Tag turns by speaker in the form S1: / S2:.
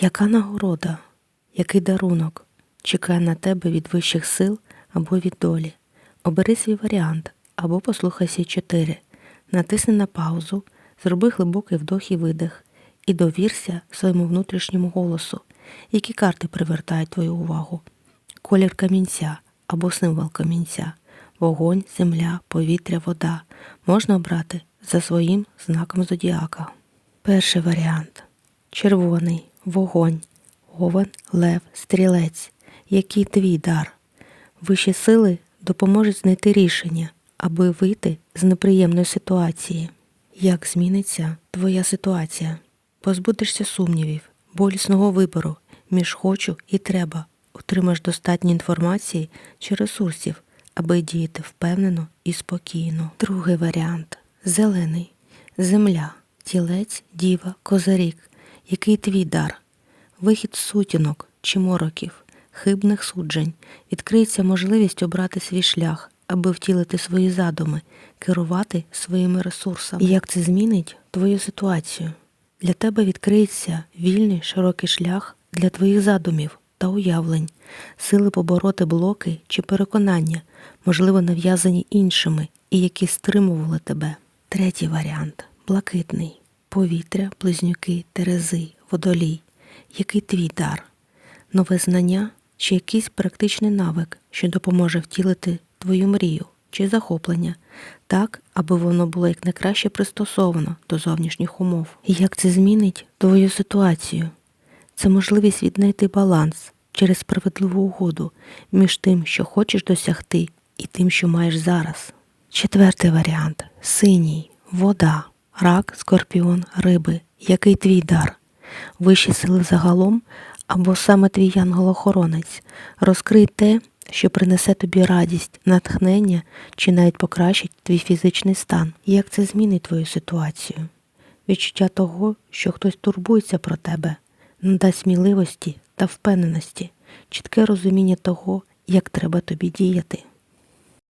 S1: Яка нагорода, який дарунок чекає на тебе від вищих сил або від долі? Обери свій варіант або послухай всі чотири. Натисни на паузу, зроби глибокий вдох і видих і довірся своєму внутрішньому голосу, які карти привертають твою увагу. Колір камінця або символ камінця, вогонь, земля, повітря, вода можна обрати за своїм знаком зодіака. Перший варіант червоний, вогонь, овен, лев, стрілець. Який твій дар? Вищі сили допоможуть знайти рішення, аби вийти з неприємної ситуації. Як зміниться твоя ситуація? Позбудешся сумнівів, болісного вибору між хочу і треба. Отримаєш достатньо інформації чи ресурсів, аби діяти впевнено і спокійно. Другий варіант зелений, земля, тілець, діва, козарік. Який твій дар? Вихід з сутінок чи мороків, хибних суджень, відкриється можливість обрати свій шлях, аби втілити свої задуми, керувати своїми ресурсами. І як це змінить твою ситуацію? Для тебе відкриється вільний широкий шлях для твоїх задумів та уявлень, сили побороти блоки чи переконання, можливо, нав'язані іншими і які стримували тебе. Третій варіант блакитний повітря, близнюки, терези, водолій. Який твій дар? Нове знання чи якийсь практичний навик, що допоможе втілити твою мрію чи захоплення, так, аби воно було якнайкраще пристосовано до зовнішніх умов. І як це змінить твою ситуацію? Це можливість віднайти баланс через справедливу угоду між тим, що хочеш досягти, і тим, що маєш зараз. Четвертий варіант синій, вода, рак, скорпіон, риби. Який твій дар? Вищі сили загалом або саме твій янгол-охоронець. Розкрий те, що принесе тобі радість, натхнення чи навіть покращить твій фізичний стан. Як це змінить твою ситуацію? Відчуття того, що хтось турбується про тебе, надасть сміливості та впевненості, чітке розуміння того, як треба тобі діяти.